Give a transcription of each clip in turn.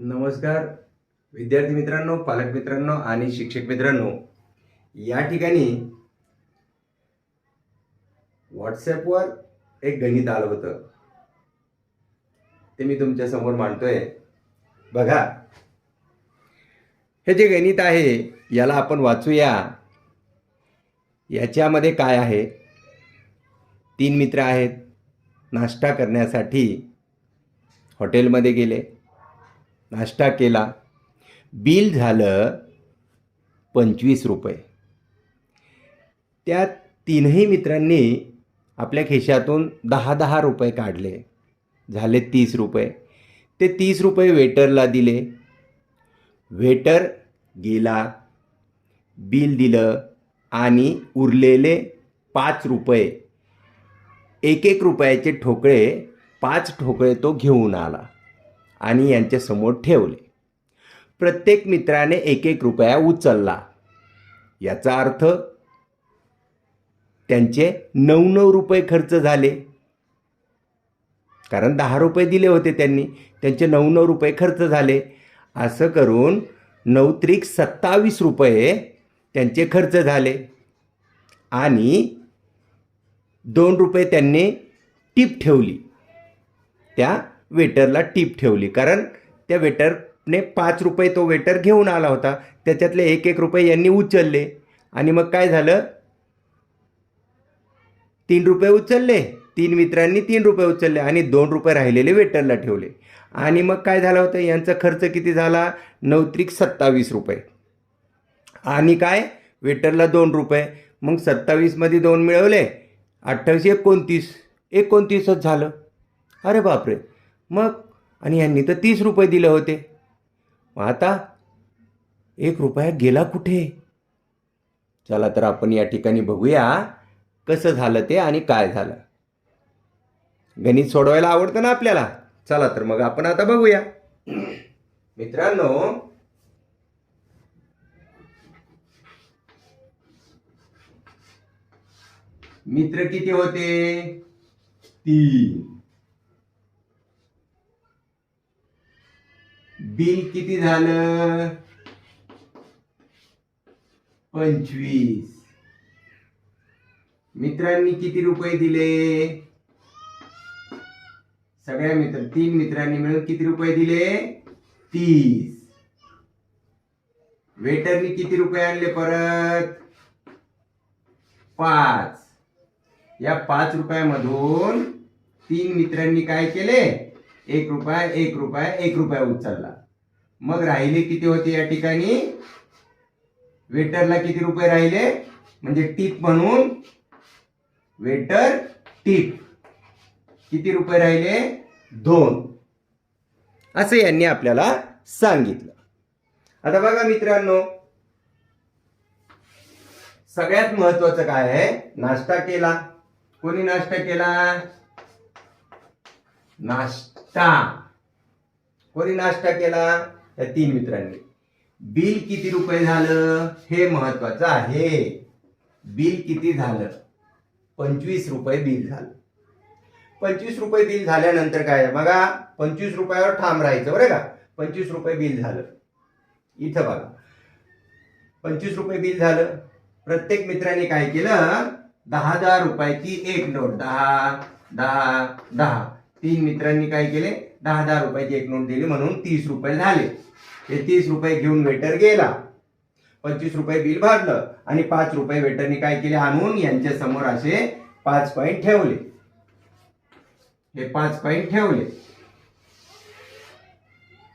नमस्कार. विद्यार्थी मित्रांनो पालक मित्रांनो आणि शिक्षक मित्रांनो या ठिकाणी व्हॉट्सॲपवर एक गणित आलं होतं. ते मी तुमच्यासमोर मांडतोय. बघा. हे जे गणित आहे याला आपण वाचूया. याच्यामध्ये काय आहे? तीन मित्र आहेत. नाश्ता करण्यासाठी हॉटेलमध्ये गेले. नाश्ता केला. बिल झालं पंचवीस रुपये. त्या तीनही मित्रांनी आपल्या खिशातून दहा दहा रुपये काढले. झाले तीस रुपये. ते तीस रुपये वेटरला दिले. वेटर गेला. बिल दिलं आणि उरलेले पाच रुपये एक एक रुपयाचे ठोकळे पाच ठोकळे तो घेऊन आला. आणि यांच्यासमोर ठेवले. प्रत्येक मित्राने एक एक रुपया उचलला. याचा अर्थ त्यांचे नऊ नऊ रुपये खर्च झाले. कारण दहा रुपये दिले होते त्यांनी. त्यांचे नऊ नऊ रुपये खर्च झाले. असं करून नऊ त्रिक सत्तावीस रुपये त्यांचे खर्च झाले. आणि दोन रुपये त्यांनी टीप ठेवली. त्या वेटरला टीप ठेवली. कारण त्या वेटरने पाच रुपये तो वेटर घेऊन आला होता. त्याच्यातले एक एक रुपये यांनी उचलले. आणि मग काय झालं? तीन रुपये उचलले. तीन मित्रांनी तीन रुपये उचलले आणि दोन रुपये राहिलेले वेटरला ठेवले. आणि मग काय झालं होतं? यांचा खर्च किती झाला? नऊत्रिक सत्तावीस रुपये. आणि काय? वेटरला दोन रुपये. मग सत्तावीसमध्ये दोन मिळवले. अठ्ठावीस एकोणतीस. एकोणतीसच झालं. अरे बापरे. मग? आणि यांनी तर तीस रुपये दिले होते. मग आता एक रुपया गेला कुठे? चला तर आपण या ठिकाणी बघूया कसं झालं ते आणि काय झालं. गणित सोडवायला आवडतं ना आपल्याला? चला तर मग आपण आता बघूया. मित्रांनो मित्र किती होते? तीन. बिल किती झालं? पंचवीस. मित्रांनी किती रुपये दिले? सगळ्या मित्र तीन मित्रांनी मिळून किती रुपये दिले? तीस. वेटरनी किती रुपये आणले परत? पाच. या पाच रुपयामधून तीन मित्रांनी काय केले? एक रुपया एक रुपया एक रुपया उचलला. मग राहिले किती होते या ठिकाणी? वेटरला किती रुपये राहिले? म्हणजे टीप म्हणून वेटर टीप. किती रुपये राहिले? दोन. असं यांनी आपल्याला सांगितलं. आता बघा मित्रांनो सगळ्यात महत्वाचं काय आहे? नाश्ता केला. कोणी नाश्ता केला? नाश्ता कोणी नाश्ता केला? त्या तीन मित्रांनी. बिल किती रुपये झालं? हे महत्वाचं आहे. बिल किती झालं? पंचवीस रुपये बिल झालं. पंचवीस रुपये बिल झाल्यानंतर काय? बघा पंचवीस रुपयावर ठाम राहायचं बरं का? पंचवीस रुपये बिल झालं. इथं बघा. पंचवीस रुपये बिल झालं. प्रत्येक मित्राने काय केलं? दहा दहा रुपयाची एक नोट. दहा दहा दहा. तीन मित्रांनी काय केले? दहा दहा रुपयाची एक नोट दिली म्हणून तीस रुपये झाले. हे तीस रुपये घेऊन वेटर गेला. पंचवीस रुपये बिल भरलं आणि पाच रुपये वेटरने काय केले? आणून यांच्या समोर असे पाच पॉईंट ठेवले. हे पाच पॉईंट ठेवले.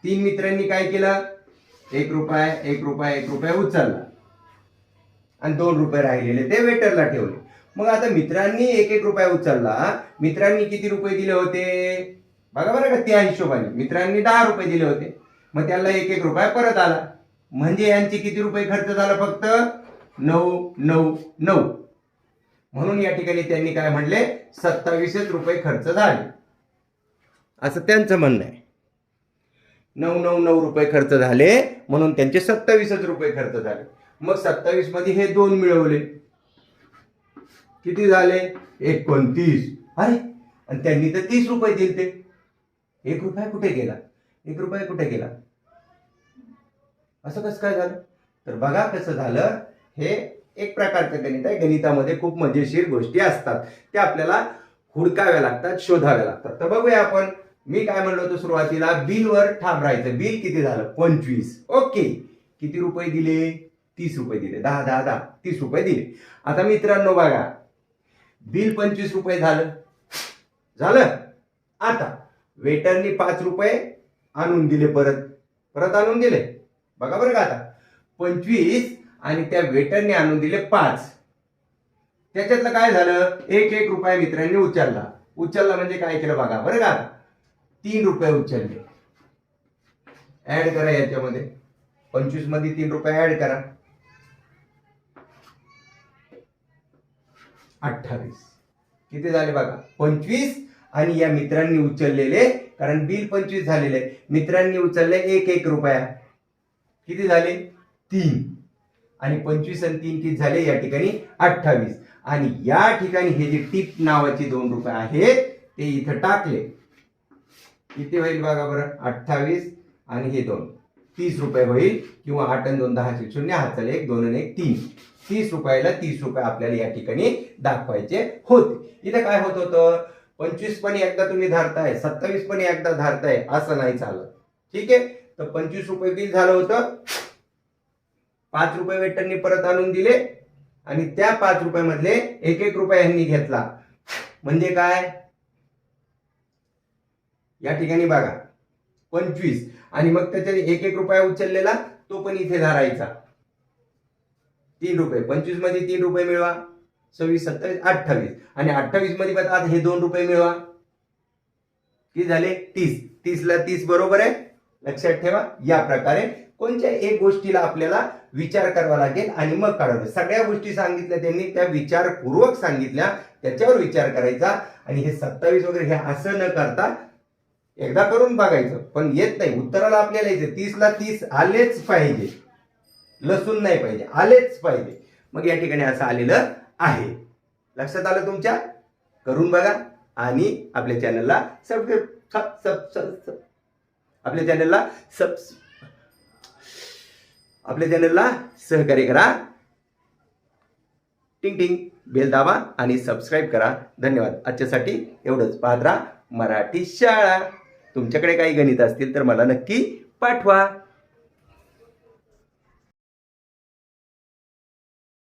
तीन मित्रांनी काय केलं? एक रुपया एक रुपया एक रुपया उचलला. आणि दोन रुपये राहिलेले ते वेटरला ठेवले. मग आता मित्रांनी एक एक रुपया उचलला. मित्रांनी किती रुपये दिले होते? बघा बरं का त्या हिशोबाने. मित्रांनी दहा रुपये दिले होते. मग त्याला एक एक रुपया परत आला. म्हणजे यांचे किती रुपये खर्च झाला फक्त? नऊ नऊ नऊ. म्हणून या ठिकाणी त्यांनी काय म्हणले सत्तावीसच रुपये खर्च झाले. असं त्यांचं म्हणणं आहे. नऊ नऊ नऊ रुपये खर्च झाले. म्हणून त्यांचे सत्तावीसच रुपये खर्च झाले. मग सत्तावीसमध्ये हे दोन मिळवले. किती झाले? एकोणतीस. अरे आणि त्यांनी तर तीस रुपये दिले ते एक रुपया कुठे गेला? एक रुपया कुठे गेला? असं कसं काय झालं? तर बघा कसं झालं. हे एक प्रकारचं गणित आहे. गणितामध्ये खूप मजेशीर गोष्टी असतात. त्या आपल्याला हुडकाव्या लागतात शोधाव्या लागतात. तर बघूया आपण. मी काय म्हणलो होतो सुरुवातीला? बिलवर ठाम राहायचं बिल किती झालं? पंचवीस. ओके. किती रुपये दिले? तीस रुपये दिले. दहा दहा दहा. तीस रुपये दिले. आता मित्रांनो बघा. बिल पंचवीस रुपये झालं. झालं? आता वेटरनी पाच रुपये आणून दिले परत. परत आणून दिले. बघा बरं का आता. पंचवीस आणि त्या वेटरने आणून दिले पाच. त्याच्यातलं काय झालं? एक एक रुपया मित्रांनी उचलला. उचलला म्हणजे काय केलं बघा. बरं का तीन रुपये उचलले. ऍड करा याच्यामध्ये. पंचवीसमध्ये तीन रुपये ऍड करा. अठ्ठावीस. किती झाले बघा? पंचवीस. आणि या मित्रांनी उचललेले कारण बिल पंचवीस झालेले. आहे. मित्रांनी उचलले एक एक रुपया. किती झाले? तीन. आणि पंचवीस आणि तीन किती झाले? या ठिकाणी अठ्ठावीस. आणि या ठिकाणी हे जे टिप नावाचे दोन रुपये आहेत ते इथं टाकले. किती होईल बघा बरं? अठ्ठावीस आणि हे दोन. तीस रुपये होईल किंवा आठ आणि दोन दहाचे शून्य हात चालेल एक दोन आणि एक तीन. तीस रुपयाला तीस रुपये आपल्याला या ठिकाणी दाखवायचे होते. इथे काय होत होतं? पंचवीस पण एकदा तुम्ही धारताय सत्तावीस पण एकदा धारताय असं नाही चालत. ठीक आहे? तर पंचवीस रुपये बिल झालं होतं. पाच रुपये वेटरनी परत आणून दिले आणि त्या पाच रुपयामधले एक एक रुपया ह्यांनी घेतला. म्हणजे काय? या ठिकाणी बघा. पंचवीस. आणि मग त्याच्याने एक एक रुपया उचललेला तो पण इथे धारायचा. तीन रुपये. पंचवीसमध्ये तीन रुपये मिळवा. सव्वीस सत्तावीस अठ्ठावीस. आणि अठ्ठावीसमध्ये बघा आता हे दोन रुपये मिळवा. किती झाले? तीस. तीसला तीस बरोबर आहे? लक्षात ठेवा. या प्रकारे कोणत्या एक गोष्टीला आपल्याला विचार करावा लागेल आणि मग काढावं सगळ्या गोष्टी सांगितल्या त्यांनी त्या विचारपूर्वक सांगितल्या. त्याच्यावर विचार करायचा. आणि हे सत्तावीस वगैरे हे असं न करता एकदा करून बघायचं. पण येत नाही. उत्तराला आपल्याला यायचं. तीसला तीस आलेच पाहिजे. लसूण नाही पाहिजे आलेच पाहिजे. मग या ठिकाणी असं आलेलं आहे. लक्षात आलं तुमच्या? करून बघा आणि आपल्या चॅनलला सबस्क्राईब सब सब आपल्या चॅनलला सब आपल्या चॅनलला सहकार्य करा. टिंग टिंग बेल दाबा आणि सबस्क्राईब करा. धन्यवाद. आजच्यासाठी एवढंच. पाहत राहा मराठी शाळा. तुमच्याकडे काही गणित असतील तर मला नक्की पाठवा.